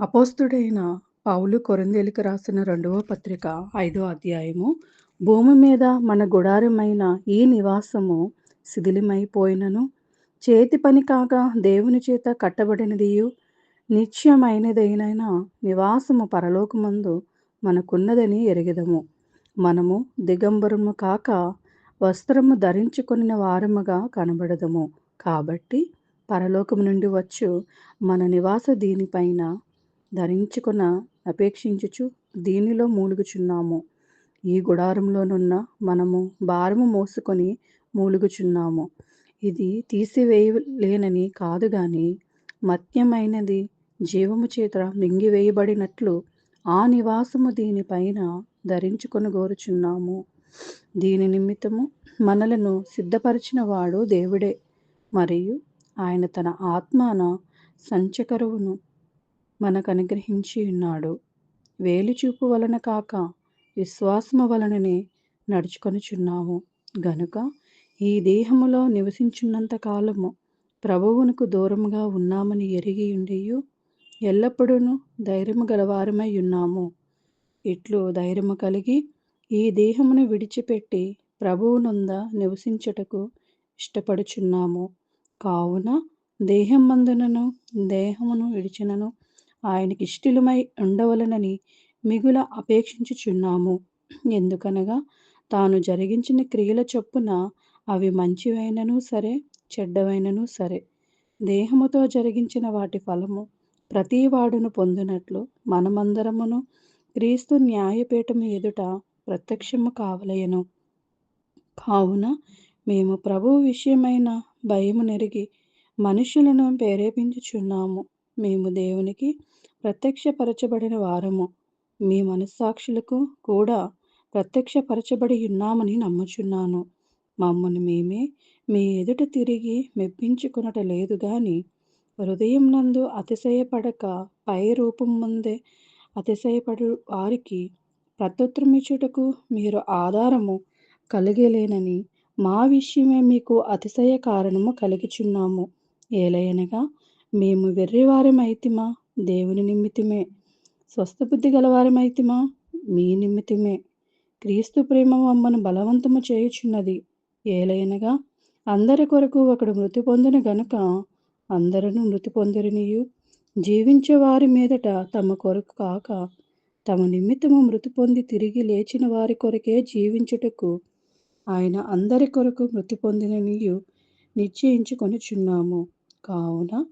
అపోస్తుడైన పౌలు కొరందేలికి రాసిన రెండవ పత్రిక ఐదో అధ్యాయము భూమి మీద మన గుడారమైన ఈ నివాసము శిథిలమైపోయినను. చేతి పని కాక దేవుని చేత కట్టబడినదియు. నిత్యమైనదైన నివాసము పరలోకమందు మనకున్నదని ఎరిగెదము. మనము దిగంబరము కాక వస్త్రము ధరించుకుని వారముగా కనబడదము. కాబట్టి పరలోకము నుండి వచ్చు మన నివాస దీనిపైన ధరించుకున్న అపేక్షించుచు దీనిలో మూలుగుచున్నాము. ఈ గుడారంలోనున్న మనము భారము మోసుకొని మూలుగుచున్నాము. ఇది తీసివేయలేనని కాదు గాని మత్యమైనది జీవము చేత మింగివేయబడినట్లు ఆ నివాసము దీనిపైన ధరించుకొని గోరుచున్నాము. దీని నిమిత్తము మనలను సిద్ధపరిచిన వాడు దేవుడే. మరియు ఆయన తన ఆత్మాన సంచకరువును మనకు అనుగ్రహించి ఉన్నాడు. వేలిచూపు వలన కాక విశ్వాసము వలననే నడుచుకొనుచున్నాము. గనుక ఈ దేహములో నివసించున్నంత కాలము ప్రభువునకు దూరముగా ఉన్నామని ఎరిగి ఉండియు ఎల్లప్పుడూ ధైర్యము గలవారమై ఉన్నాము. ఇట్లు ధైర్యము కలిగి ఈ దేహమును విడిచిపెట్టి ప్రభువునంద నివసించుటకు ఇష్టపడుచున్నాము. కావున దేహం మందునను దేహమును విడిచినను ఆయనకి ఇష్టలమై ఉండవలనని మిగుల అపేక్షించుచున్నాము. ఎందుకనగా తాను జరిగించిన క్రియల చొప్పున అవి మంచివైనను సరే చెడ్డవైనను సరే. దేహముతో జరిగించిన వాటి ఫలము ప్రతివాడును పొందినట్లు మనమందరమును క్రీస్తు న్యాయపీఠము ఎదుట ప్రత్యక్షము కావలయను కావున మేము ప్రభు విషయమైన భయము నెరిగి మనుషులను ప్రేరేపించుచున్నాము. మేము దేవునికి ప్రత్యక్షపరచబడిన వారము. మీ మనస్సాక్షులకు కూడా ప్రత్యక్షపరచబడి ఉన్నామని నమ్ముచున్నాను. మమ్మల్ని మేమే మీ ఎదుట తిరిగి మెప్పించుకునట లేదు గాని హృదయం నందు అతిశయపడక పై రూపం ముందే అతిశయపడు వారికి ప్రత్యుత్తరమిచ్చుటకు మీరు ఆధారము కలిగలేనని మా విషయమే మీకు అతిశయ కారణము కలిగిచున్నాము. ఏలయనగా మేము వెర్రివారమైతిమా? దేవుని నిమిత్తమే. స్వస్థబుద్ధి గలవారమైతిమా? మీ నిమిత్తమే. క్రీస్తు ప్రేమ మమ్మను బలవంతము చేయుచున్నది. ఏలైనగా అందరి కొరకు ఒకడు మృతి పొందిన గనుక అందరూ మృతి పొందిరనియు. జీవించే వారి మీదట తమ కొరకు కాక తమ నిమిత్తము మృతి పొంది తిరిగి లేచిన వారి కొరకే జీవించుటకు ఆయన అందరి కొరకు మృతి పొందిననియు నిశ్చయించుకొనిచున్నాము. కావున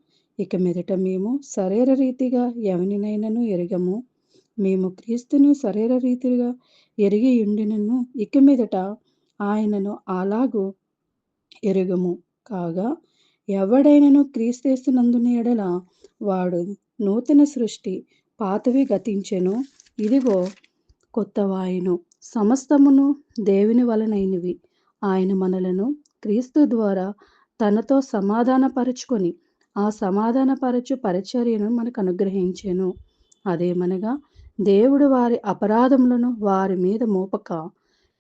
ఇక మీదట మేము శరీర రీతిగా ఎవనినైనను ఎరగము. మేము క్రీస్తును శరీర రీతిగా ఎరిగి ఉండినను ఇక మీదట ఆయనను అలాగూ ఎరుగము. కాగా ఎవడైనను క్రీస్తేస్తున్నందున ఎడల వాడు నూతన సృష్టి పాతవి గతించెను. ఇదిగో కొత్త వాయును సమస్తమును దేవుని వలనైనవి. ఆయన మనలను క్రీస్తు ద్వారా తనతో సమాధానపరుచుకొని ఆ సమాధానపరచు పరిచర్యను మనకు అనుగ్రహించెను అదేమనగా దేవుడు వారి అపరాధములను వారి మీద మోపక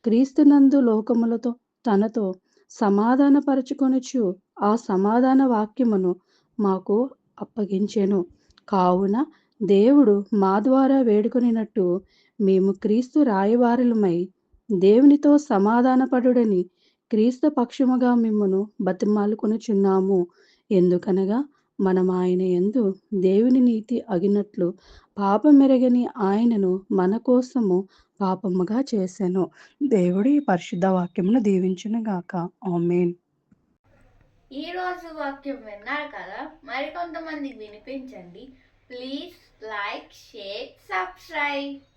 క్రీస్తునందు లోకములతో తనతో సమాధానపరచుకొనుచు ఆ సమాధాన వాక్యమును మాకు అప్పగించెను. కావున దేవుడు మా ద్వారా వేడుకొనినట్టు మేము క్రీస్తు రాయవారులమై దేవునితో సమాధానపడుడని క్రీస్తు పక్షముగా మిమ్మను బతిమాలుకొనుచున్నాము. ఎందుకనగా మనం ఆయన ఎందు దేవుని నీతి అగినట్లు పాపమెరగని ఆయనను మన కోసము పాపముగా చేశాను దేవుడు ఈ పరిశుద్ధ వాక్యమును దీవించును గాక. ఆమెన్. ఈ రోజు వాక్యం విన్నారు కదా మరికొంతమంది వినిపించండి. Please like share subscribe.